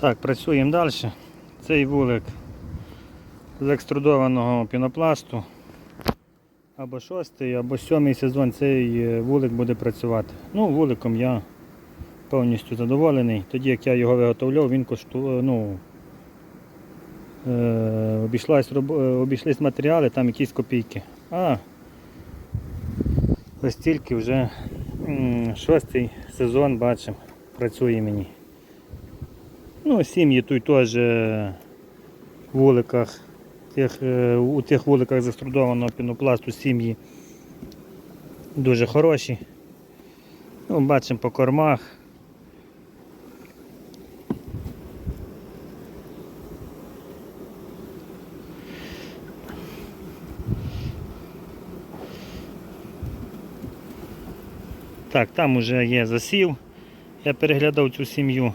Так, працюємо далі. Цей вулик з екструдованого пінопласту. Або шостий, або сьомий сезон цей е, вулик буде працювати. Ну, вуликом я повністю задоволений. Тоді як я його виготовляв, він коштував, ну, е, обійшлась, е, обійшлись матеріали, там якісь копійки. А ось тільки вже шостий сезон бачимо, працює мені. Ну, сім'ї тут теж е, в вуликах, тих, е, у тих вуликах з екструдованого пінопласту сім'ї дуже хороші. Ну, бачимо по кормах. Так, там вже є засів. Я переглядав цю сім'ю.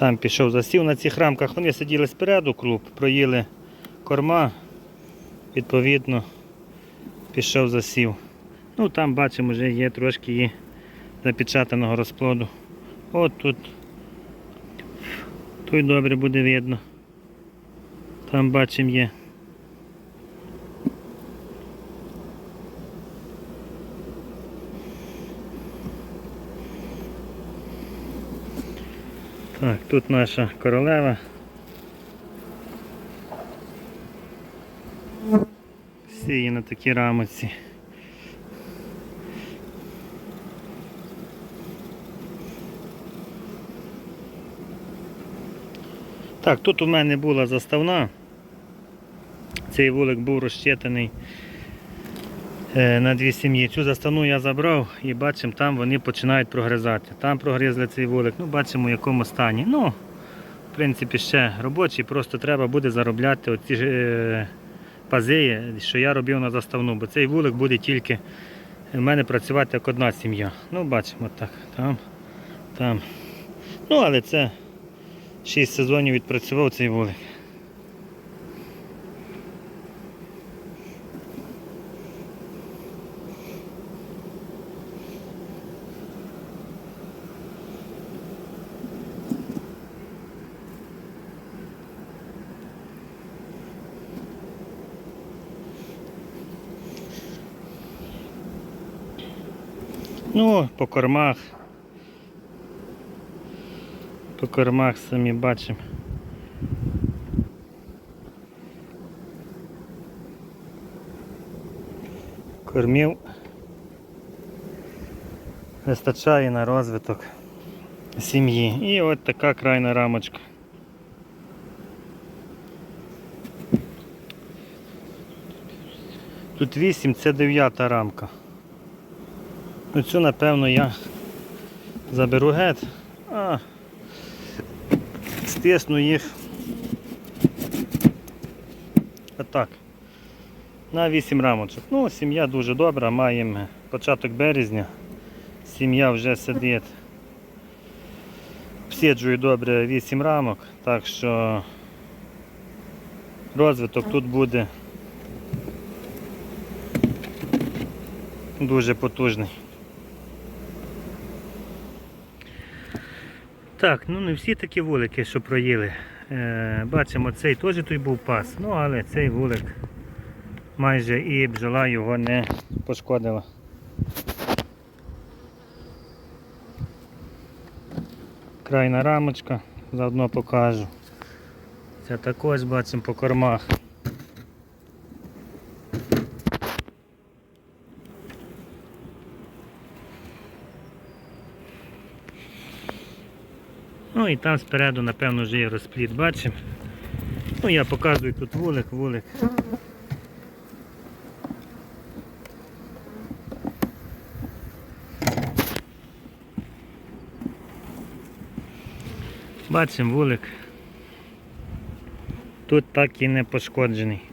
Там пішов засів на цих рамках. Вони сиділи спереду клуб, проїли корма, відповідно, пішов засів. Ну там бачимо, вже є трошки і запечатаного розплоду. От тут. Тут добре буде видно. Там бачимо є. Так, тут наша королева. Сіє на такій рамоці. Так, тут у мене була заставна. Цей вулик був розчетений е, на дві сім'ї. Цю заставну я забрав і бачимо, там вони починають прогризати. Там прогризли цей вулик, ну бачимо в якому стані. Ну, в принципі, ще робочий, просто треба буде заробляти оці ж, е, пази, що я робив на заставну, бо цей вулик буде тільки в мене працювати як одна сім'я. Ну, бачимо так, там, там. Ну, але це 6 сезонів відпрацював цей вулик. По кормах. По кормах самі бачимо. Кормів вистачає на розвиток сім'ї. І от така крайна рамочка. Тут 8, це 9 рамка. Оцю, напевно, я заберу геть, а стисну їх отак. На 8 рамочок. Ну, сім'я дуже добра, маємо початок березня. Сім'я вже сидить. Всіджує добре 8 рамок, так що розвиток тут буде дуже потужний. Так, ну не всі такі вулики, що проїли. Е, бачимо, цей теж тут був пас, ну але цей вулик майже і бджола його не пошкодила. Крайна рамочка, заодно покажу. Це також бачимо по кормах. Ну і там спереду, напевно, вже є розпліт, бачимо. Ну я показую тут вулик, вулик. Бачимо вулик. Тут так і не пошкоджений.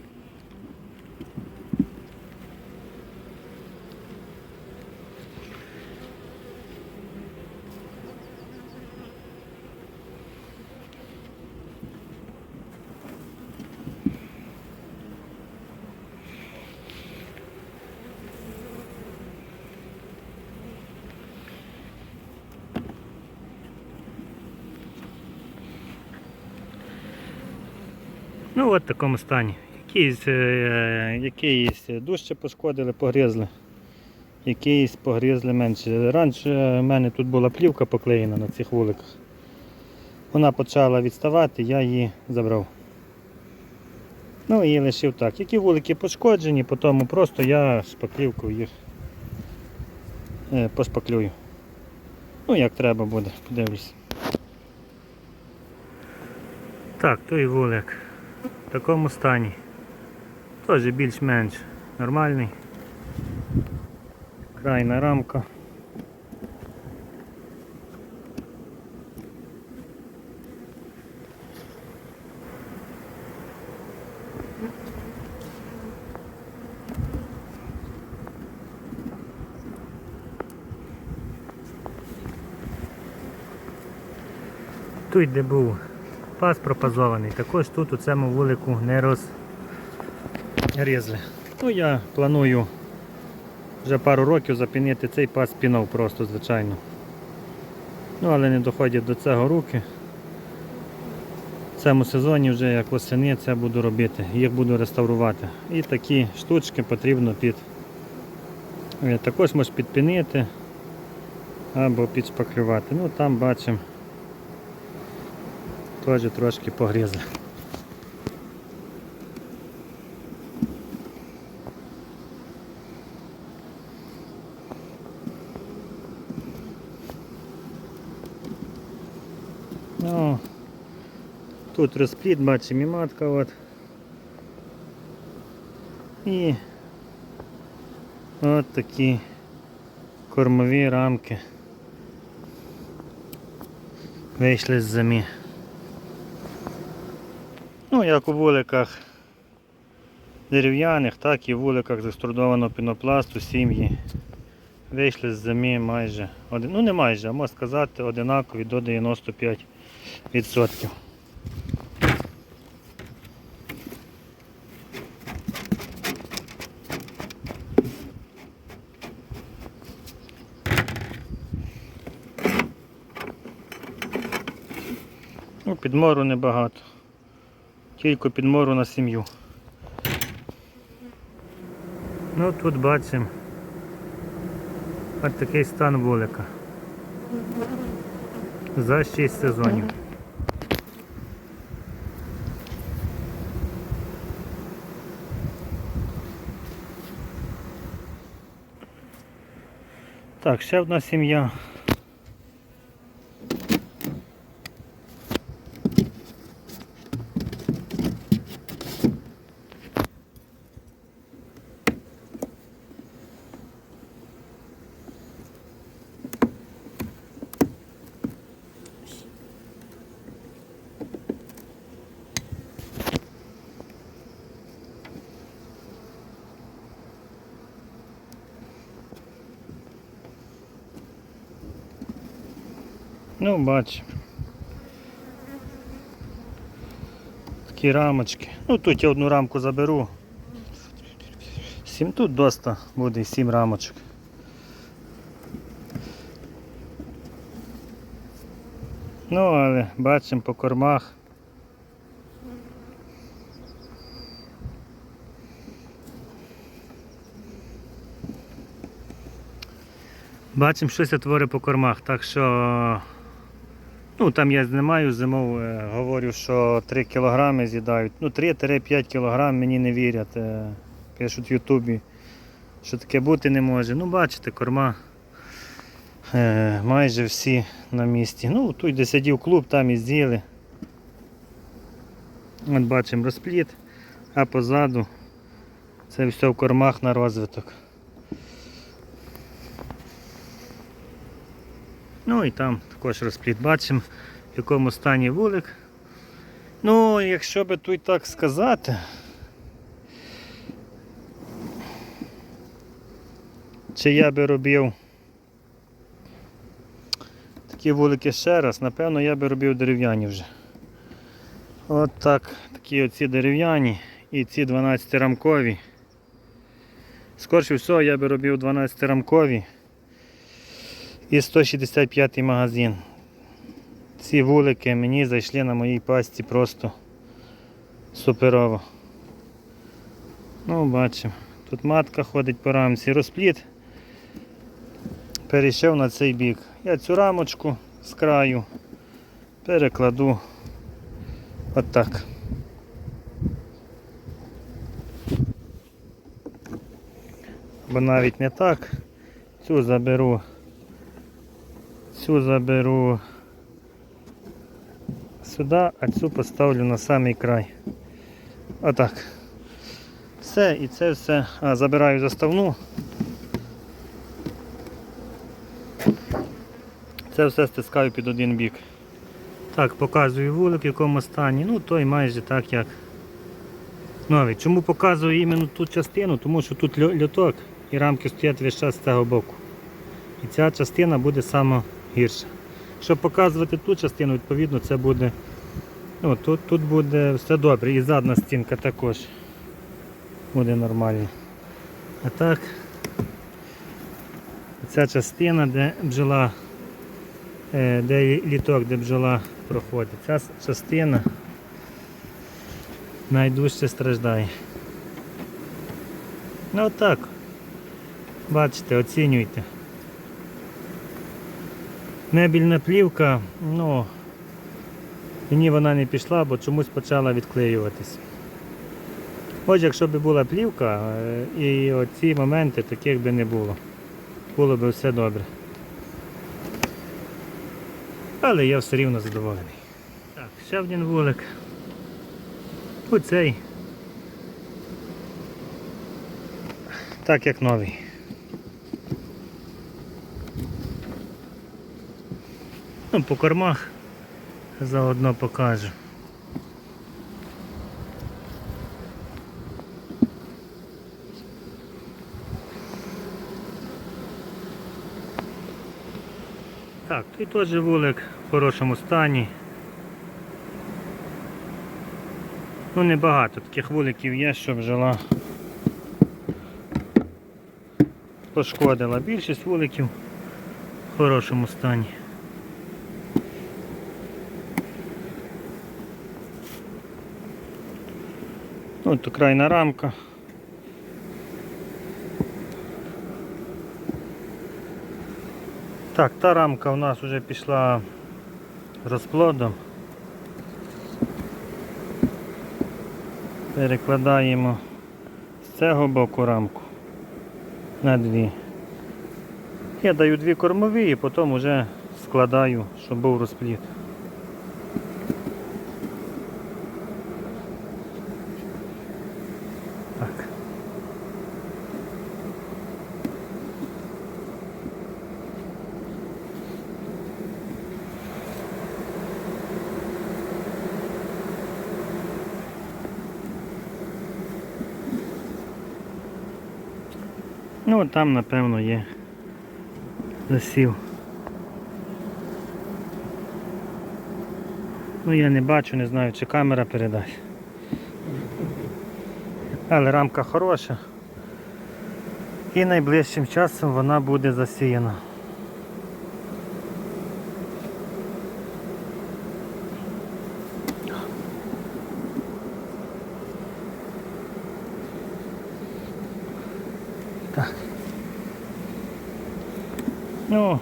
Ну от в такому стані. Якісь, е, якісь дужче пошкодили, погризли. Якісь погризли менше. Раніше в мене тут була плівка поклеєна на цих вуликах. Вона почала відставати, я її забрав. Ну і лишив так. Які вулики пошкоджені, по тому просто я шпаклівкою їх е, пошпаклюю. Ну як треба буде, подивлюсь. Так, той вулик такому стані. Теж більш-менш нормальний. Крайна рамка. Тут, де був пас пропазований, також тут у цьому вулику не розрізали. Ну я планую вже пару років запінити цей пас пінов просто, звичайно. Ну, але не доходять до цього руки. В цьому сезоні вже як восени це буду робити, їх буду реставрувати. І такі штучки потрібно під е, також можеш підпінити або підшпаклювати. Ну там бачимо теж трошки погрізли. Ну, тут розпліт, бачимо і матка от. І от такі кормові рамки вийшли з замі. Як у вуликах дерев'яних, так і в вуликах з пінопласту сім'ї вийшли з замі майже, ну не майже, а можна сказати, одинакові до 95%. Ну, підмору небагато. Тільки підмору на сім'ю. Ну тут бачимо ось такий стан вулика. За 6 сезонів. Так, ще одна сім'я. Ну, бач. Такі рамочки. Ну тут я одну рамку заберу. Сім тут доста буде сім рамочок. Ну, але бачимо по кормах. Бачимо, щось творить по кормах, так що ну, там я знімаю зимов, е, говорю, що 3 кг з'їдають. Ну, 3-5 кг мені не вірять. е, Пишуть в Ютубі, що таке бути не може. Ну, бачите, корма е, майже всі на місці. Ну, тут де сидів клуб, там і з'їли. От бачимо розпліт, а позаду це все в кормах на розвиток. Ну і там також розпліт бачимо, в якому стані вулик. Ну, якщо би тут так сказати, чи я би робив такі вулики ще раз, напевно, я би робив дерев'яні вже. От так, такі оці дерев'яні і ці 12-рамкові. Скорше всього я би робив 12-рамкові і 165 магазин. Ці вулики мені зайшли на моїй пасті просто суперово. Ну, бачимо. Тут матка ходить по рамці, розпліт перейшов на цей бік. Я цю рамочку з краю перекладу отак. Бо навіть не так. Цю заберу. Цю заберу сюди, а цю поставлю на самий край. Отак. Все, і це все. А, забираю заставну. Це все стискаю під один бік. Так, показую вулик в якому стані. Ну той майже так як новий. Чому показую іменно ту частину? Тому що тут льоток і рамки стоять весь час з цього боку. І ця частина буде саме гірша. Щоб показувати ту частину, відповідно, це буде. Ну, тут, тут буде все добре. І задна стінка також буде нормально. А так, ця частина, де бджола, е, де літок, де бджола проходить, ця частина найдужче страждає. Ну отак. Бачите, оцінюйте. Мебільна плівка, ну, мені вона не пішла, бо чомусь почала відклеюватись. Ось якщо б була плівка, е, і оці моменти таких би не було. Було б все добре. Але я все рівно задоволений. Так, ще один вулик. Оцей. Так як новий. Ну, по кормах заодно покажу. Так, тут теж вулик в хорошому стані. Ну небагато таких вуликів є, щоб жила пошкодила. Більшість вуликів в хорошому стані. Ну, тут крайна рамка. Так, та рамка у нас вже пішла розплодом. Перекладаємо з цього боку рамку на дві. Я даю дві кормові і потім вже складаю, щоб був розплід. Ну там напевно є засів. Ну я не бачу, не знаю чи камера передасть. Але рамка хороша. І найближчим часом вона буде засіяна. Ну.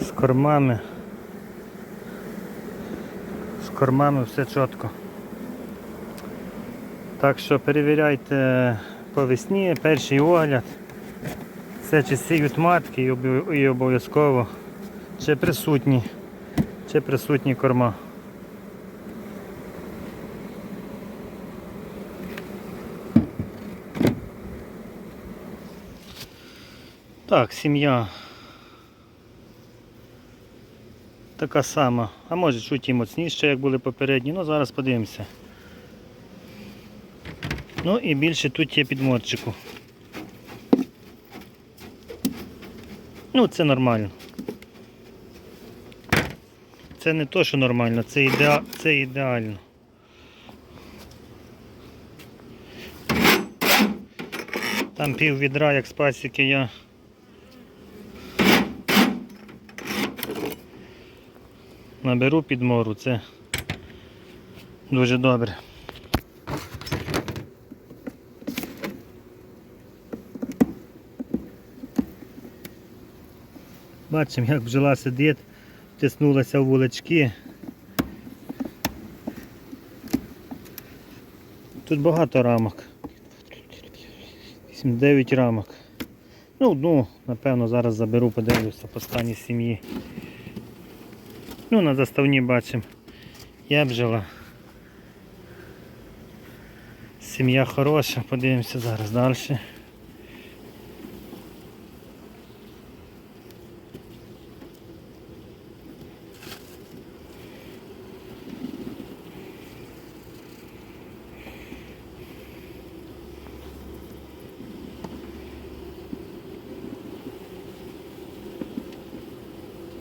З кормами. З кормами все чітко. Так що перевіряйте по весні, перший огляд. Це чи сіють матки і обов'язково чи присутні, чи присутні корма. Так, сім'я така сама, а може чуть і моцніше, як були попередні, ну зараз подивимося. Ну і більше тут є підморчику. Ну, це нормально. Це не то, що нормально, це, ідеа... це ідеально. Там пів відра, як з пасіки я наберу підмору, це дуже добре. Бачимо, як бджола сидить, втиснулася в вулички. Тут багато рамок. 8-9 рамок. Ну, одну, напевно, зараз заберу, подивлюся по стані сім'ї. Ну, на заставні бачимо. Я бджола. Сім'я хороша, подивимося зараз далі.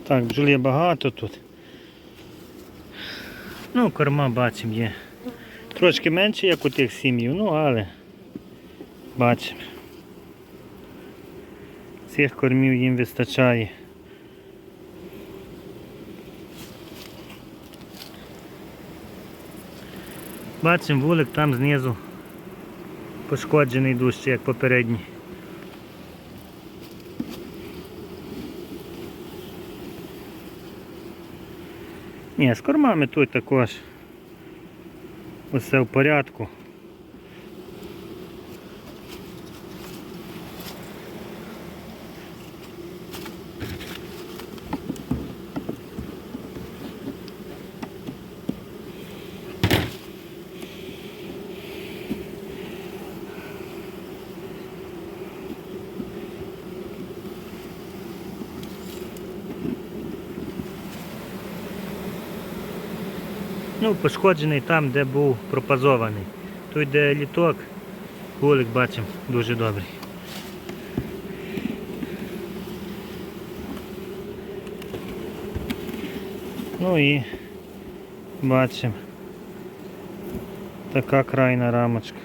Так, бджол є багато тут. Ну, корма бачимо є. Трошки менше, як у тих сім'їв, ну але бачимо. Цих кормів їм вистачає. Бачимо вулик там знизу пошкоджений дужче, як попередній. Ні, з кормами тут також усе в порядку. Пошкоджений там, де був пропазований. Тут, де літок, вулик бачимо дуже добрий. Ну і бачимо така крайна рамочка.